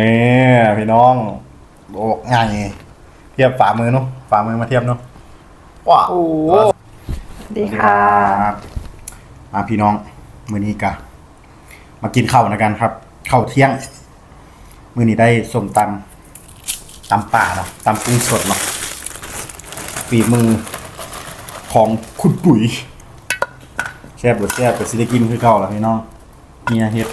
นี่พี่น้องโอ้ง่ายเทียบฝ่ามือเนาะฝ่ามือมาเทียบเนาะว้าวโอ้โหสวัสดีค่ะรับมาพี่น้องมือนี้กะมากินข้าวนะกันครับข้าวเที่ยง มือนี้ได้ส้มตำตำป่าเนาะตำกุ้งสดเนาะฝีมือของคุณปุ๋ยแซ่บบดแซ่บแต่สิได้กินคือเก่าแล้วพี่น้องเมียเฮ็ด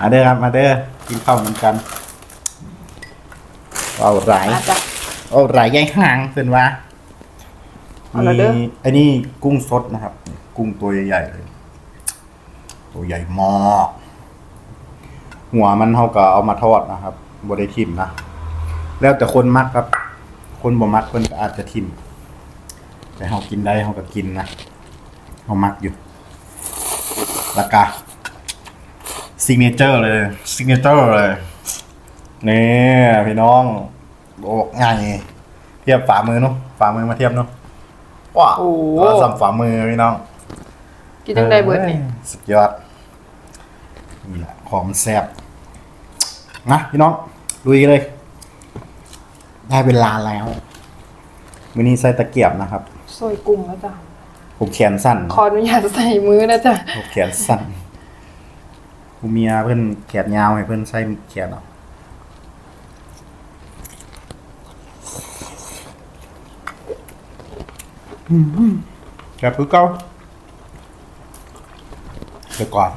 มาเด้อครับ มาเด้อกินข้าวเหมือนกันเอาหลายมาจ้ะ เอาหลายใยห่างเป็นว่าเอาละเด้อมีไอ้นี่กุ้งสดนะครับ กุ้งตัวใหญ่ๆเลย ตัวใหญ่มากหัวมันเขาก็เอามาทอดนะครับบได้ทิมนะ แล้วแต่คนมักครับ คนบ่มักเพิ่นก็อาจจะทิม แต่เขากินได้เขาก็กินนะเขามักอยู่แล้วก็ ซิกเนเจอร์เลยซิกเนเจอร์เลยนี่พี่น้องโอ้ง่ายเทียบฝ่ามือเนาะฝ่ามือมาเทียบเนาะว้าวโอ้โหก็สัมฝ่ามือพี่น้องกินจังได้เบิร์ดนี่สุดยอดนี่แหละของมันแซ่บนะพี่น้องลุยกันเลย ได้เวลาแล้วมื้อนี้ใส่ตะเกียบนะครับ ซอยกุ้งแล้วจ้ะผมแขนสั้น ขออนุญาตใส่มือนะจ๊ะผมแขนสั้น ผู้เมียเพิ่นแขนยาวให้เพิ่นใส่แขนเอาอืมแกคือเก่าเดี๋ยวก่อน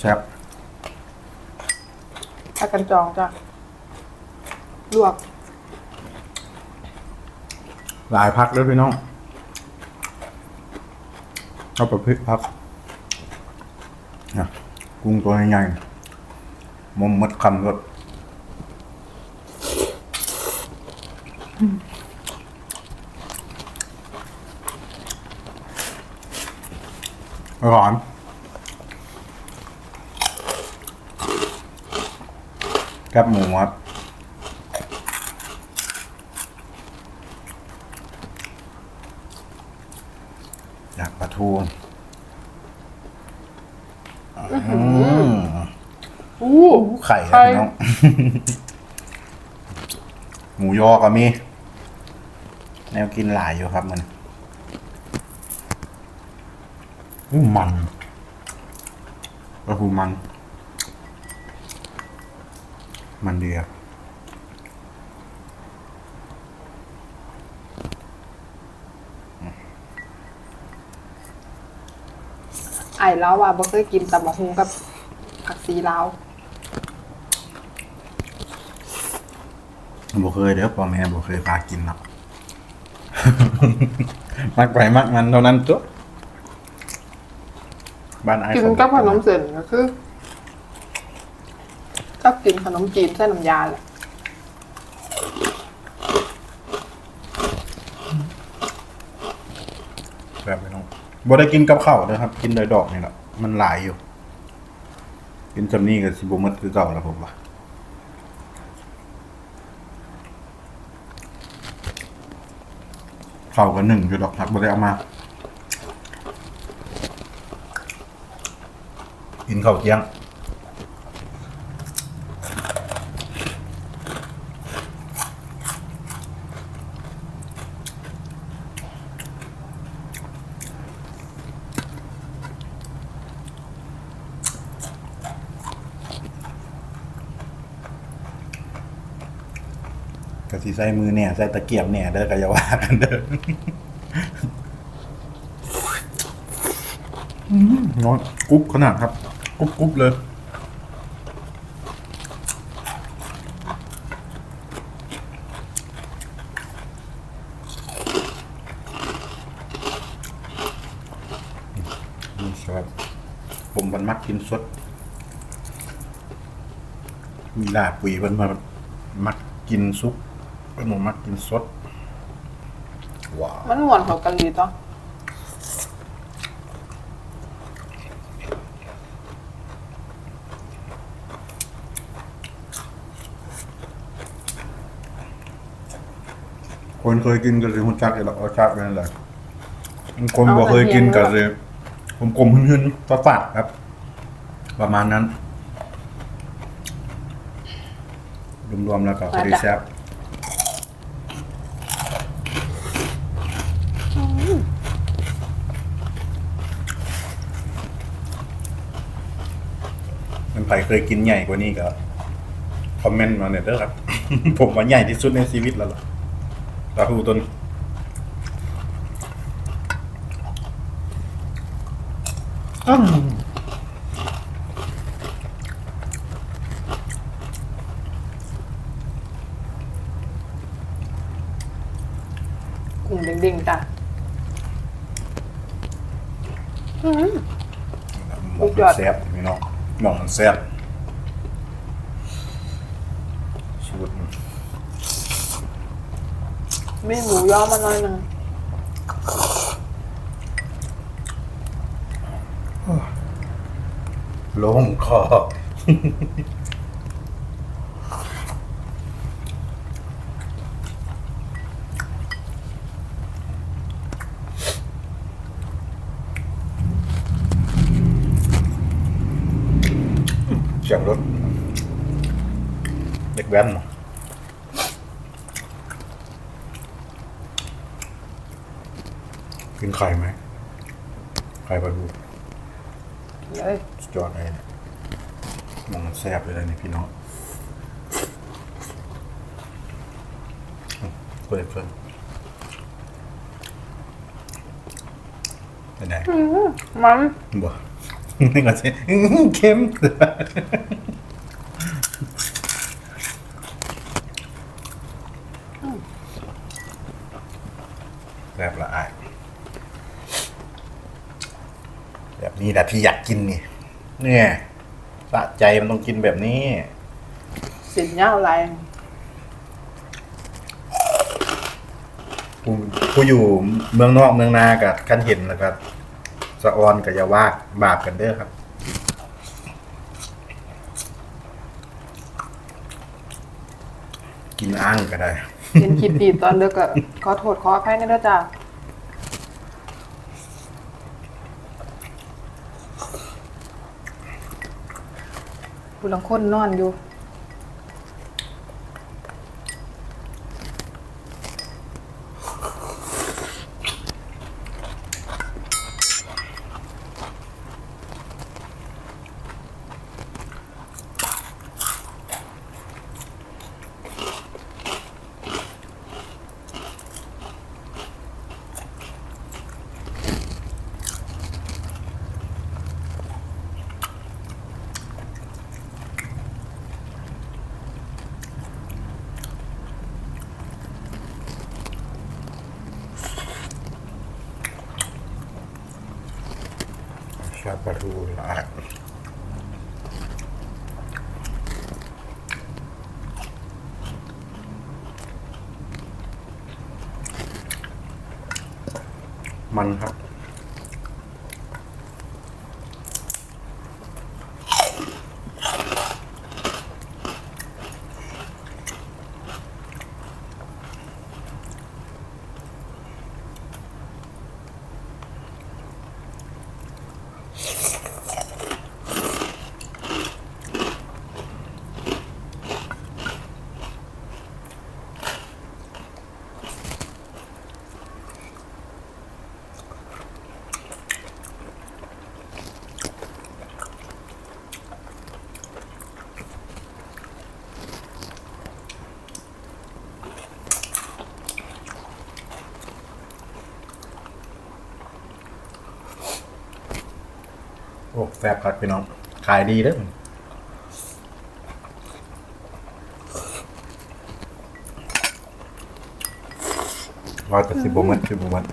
แซ่บอากันจองจ้ะ ลวกหลายพักด้วยพี่น้องเอาประเภทพักนะกุ้งตัวใหญ่ๆมมมัดคำรสร้อนกับหมูครับ อยากปลา ทูอืมอู้ไข่คไข่รับพี่น้อง หมูยอก็มี แนวกินหลายอยู่ครับมันอู้มันปลาทูมัน มันดีครับ ไอ้แล้วว่าบ่เคยกินตำบักหุ่งกับผักซีลาวบ่เคยเด้อพ่อแม่บ่เคยพากินหรอก มักไปมักมันเท่านั้นตัวบ้านไอ้กินเขากับขนมเส้นก็คือก็กินขนมจีนเส้นน้ำยาแหละ แบบไปน้อง บ่ได้กินกับข้าวนะครับ กินโดยดอกนี่แหละมันหลายอยู่ กินจำนี้ก็สิบ่หมดคือเก่าแล้วผมว่าข้าวก็หนึ่งอยู่ดอกครับบ่ได้เอามา กินข้าวเที่ยง สิใส่มือเนี่ยใส่ตะเกียบเนี่ยเด้อก็อย่าว่ากันเด้ออืมน้อยกรุ๊บขนาดครับกรุ๊บกรุ๊บเลยนี่ครับผมมันมักกินสด มีลาปุ๋ยมันมามักกินซุป เป็นหมูมักกินสดว้าวมันหวานเขากันดีจ้ะคนเคยกินก็สิหุ่นจักอยู่หรอกรสชาติเป็นอะไรคนบ่เคยกินก็สิผมกลมๆหึนๆฝาดๆครับ ประมาณนั้นรวมๆแล้วก็พอดีแซ่บ มันใครเคยกินใหญ่กว่านี้ก็คอมเมนต์มาเนี่ยเด้อครับ ผมว่าใหญ่ที่สุดในชีวิตแล้วล่ะปลาทูตัวนี้อ้าวกุ้งเด้งๆจ้ะอืมหมองสุดยอมันดแซ่บพี่น้อง หมองมันแซ่บสูตรมันมีหมูย่อมาหน่อยหนึงลงคอ เสียงรถเด็กแว้นเนอะกินไข่ไหมไข่ปลาทูเอ้ยสุดยอดเลยเนี่ยมองมันแซ่บเลยนะเนี่ยพี่น้องเปิดเพิ่มเป็นไงอืมมันบ่ นี่ก่อนสิเค็มแบบละอายแบบนี้แหละที่อยากกินนี่ เนี่ยสะใจมันต้องกินแบบนี้ สินยาวลายผู้ผู้อยู่เมืองนอกเมืองนากับขั้นเห็นแล้วก็สะออนกับยาวาบาปกันเด้อครับกินอ้างก็ได้เห็นคลิปดีตอนเด็กก็ขอโทษขออภัยนะเด้อจ้ะผู้ลังคนนอนอยู่ ชาปลาทูละมันครับ อ้แซ่บครับพี่น้อง ขายดีเด้อว่าแต่สิบบมันสิบบมัน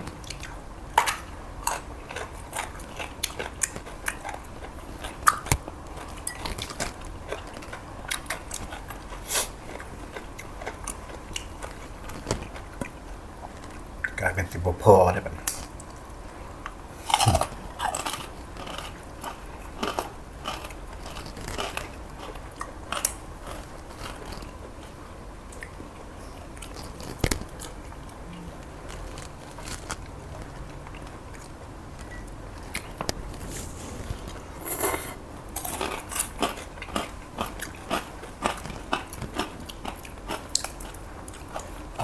กลายเป็นสิบบพอได้ปะ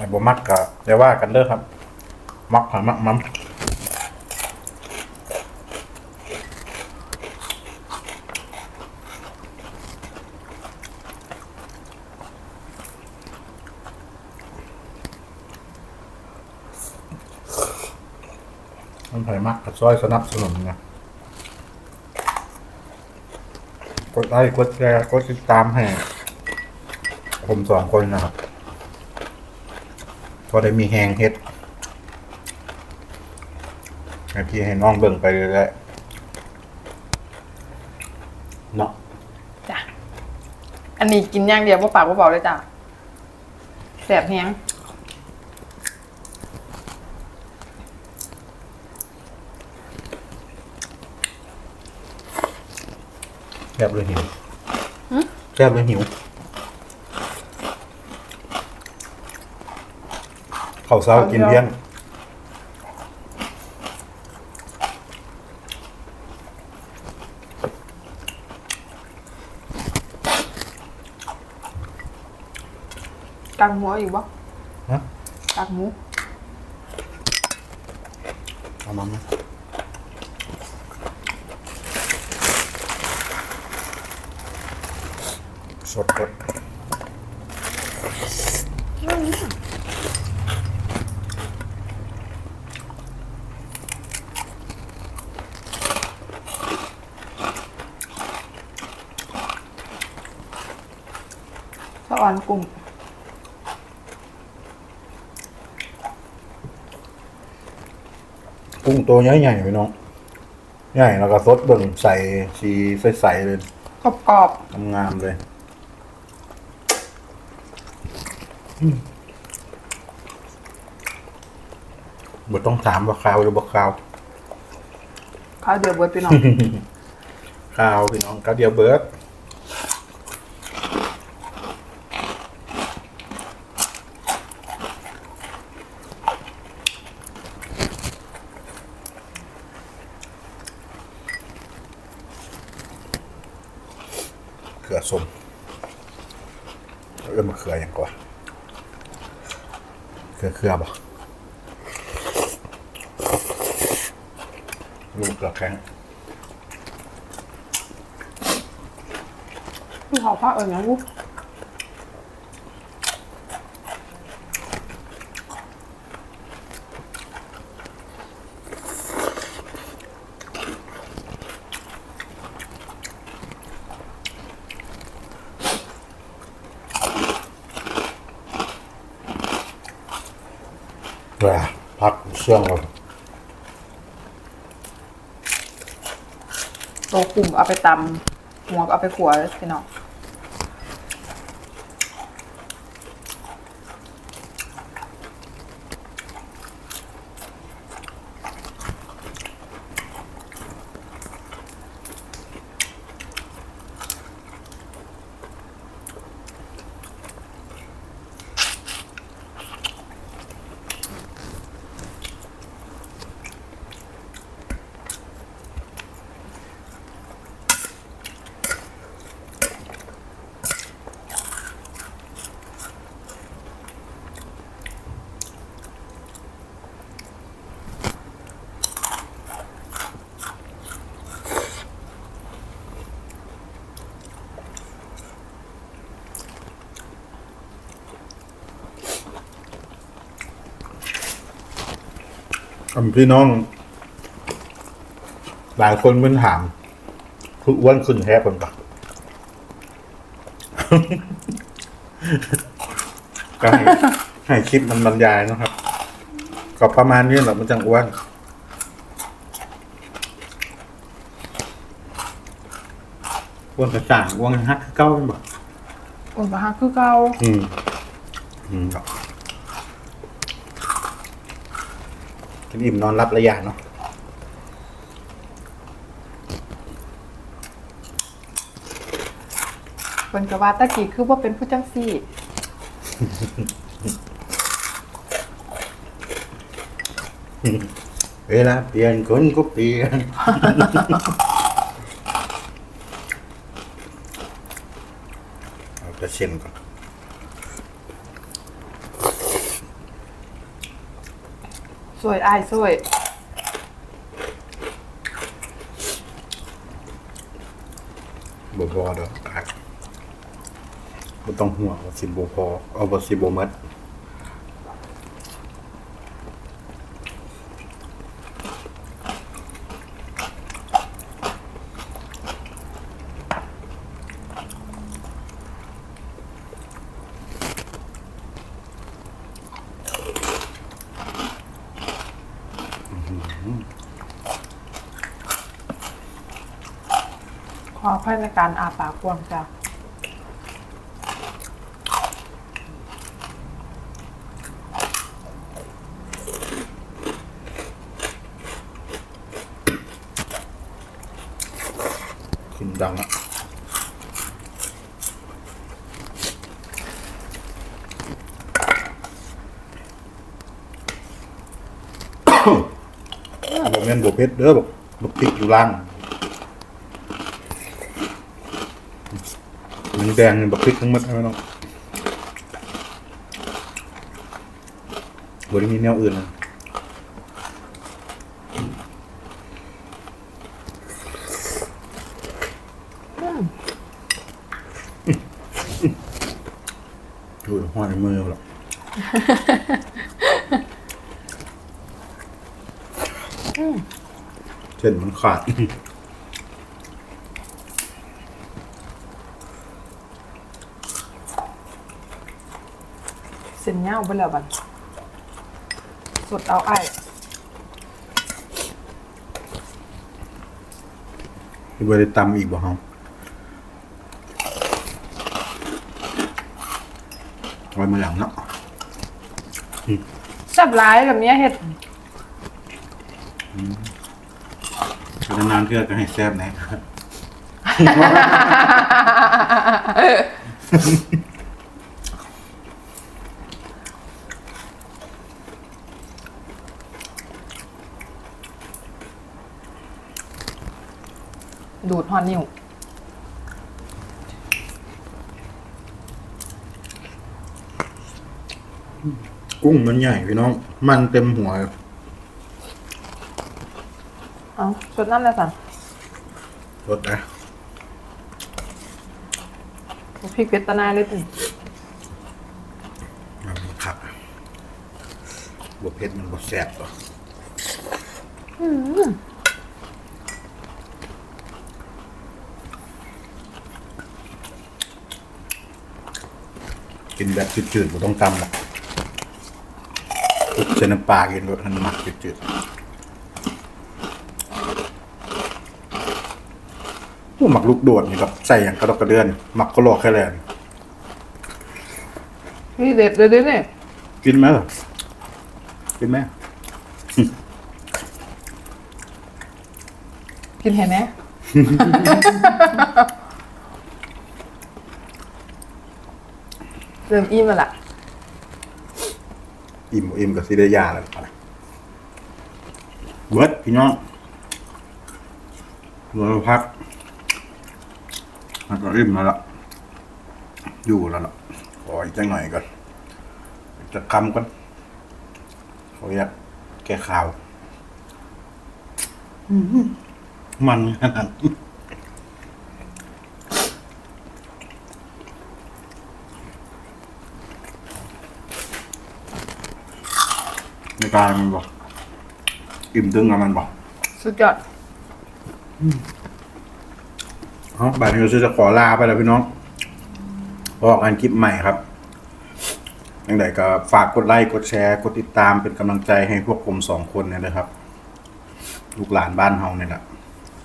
ไอ้ บ่มักก็เดี๋ยวว่ากันเด้อครับ มักหามักมัมมันไผ่มักกับซอยสนับสนุนไงกดไลค์กดแชร์กดติดตามให้ ผมสองคนนะครับ พอได้มีแหงเฮ็ดให้พี่ให้น้องเบิ่งไปเรื่อยๆเนาะจ้ะอันนี้กินอย่างเดียวบ่ปากบ่เบาเลยจ้ะแสบแฮงแซ่บเลยหิวแซ่บเลยหิว ข้าวเช้ากินเที่ยงกังหัวอยู่บ่ฮะกังหมูเอามาไหมสดสดส ออนกุ้งกุ้งตัวใหญ่ๆไปน้อง ใหญ่แล้วก็สดเบิ่งใส่สีใสๆเลยกรอบกรอบงามๆเลยบ่ต้องถามว่าขาวหรือบ่ขาวๆข้าวเดือดเบิดพี่น้องขาวพี่น้องก็เดียวเบิร์ด เขือส้มเริ่มมาเขืออย่างกว่า เขือเขือบ่ลูกเกลือแข็งพี่เขาผ้าเอิญนะลูก เวลาพักเชื่องก่อนตัวกลุ่มเอาไปตำหัวกเอาไปขัวเลยพี่น้อง อำพี่น้อง หลายคนเป็นถามคืออ้วนขึ้นแท้ผมปะก็ให้ให้คลิปมันบรรยายนะครับ ก็ประมาณนี้แหละมันจังอ้วนอ้วนกระจ่างอ้วนฮักคือเก้าเป็นบ่อุ่นปะฮะคือเก่าอืมอืมครับ กินอิ่มนอนรับระยะเนาะเป็นกะว่าตะกี้คือว่าเป็นผู้จังซี่ เวลาเปลี่ยนคนก็เปลี่ยน เอาจะเช่นก่อน สวยอ้ายสวย บ่พอดอกครับบ่ต้องห่วงว่าสิบ่พอเอาบ่สิบ่หมด ขอ ให้ในการอาปากกวางจ้ะกินดังอะบ่แม่นบ่เผ็ดเด้อบ่บ่พริกอยู่ล่างมัน แดงนี่บ่พริกทั้งหมดให้ไหมน้องบ่ได้มีแนวอื่นนะดูห้อยมือหรอกเช่นมันขาด ส้นเงาไปแล้วบัดสดเอาไอ้ายที่บริตำอีกบ่ฮะไว้มาหลังเนาะแซ่บร้ายแบบเนี้ยเห็ดแต่นานๆเพื่อก็ให้แซ่บแหนะ ดูดฮอนนิ้วกุ้งมันใหญ่พี่น้อง มันเต็มหัวเอาสดนั่นแหละสันรสนะพริกเพชรตะนายเลยติมันผักบวเผ็ดมันบวแซ่บต่อ กินแบบจืดๆบ่ต้องตำหรอกเส้นน้ำปลากินรสมันหมักจืดๆพวกหมักลูกโดดนี่ครับใส่อย่างกระดอกกระเดือนหมักก็ลอกแค่แลนนี่เด็ดเลยดิเนี่ยกินไหมล่ะกินไหมกินเห็นไหม เริ่มอิ่มแล้วล่ะอิ่มบ่อิ่มกับซีเรียาแล้วไปเบิร์ดพี่น้องเราพักมันก็อิ่มแล้วล่ะ อยู่แล้วล่ะขออีกจังหน่อยก่อนจะคำก่อนขออยากแก้ข่าวอื้อหือมันขนาดนั้นใน การมันบอกอิ่มตึงกับมันบอกสุดยอดอ๋อบาทนี้เราจะขอลาไปแล้วพี่น้องพอกันคลิปใหม่ครับยังไงก็ฝากกดไลค์กดแชร์ กดติดตามเป็นกำลังใจให้พวกผมสองคนเนี่ยนะครับ ลูกหลานบ้านเฮาเนี่ยแหละ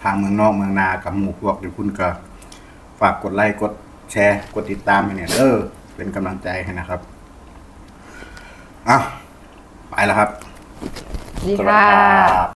ทางเมืองนอกเมืองนากับหมู่พวกเดี๋ยวคุณก็ฝากกดไลค์กดแชร์ กดติดตามให้เนี่ยเออเป็นกำลังใจให้นะครับ อะ ไปแล้วครับ ดีสวัสค่ะดีครับ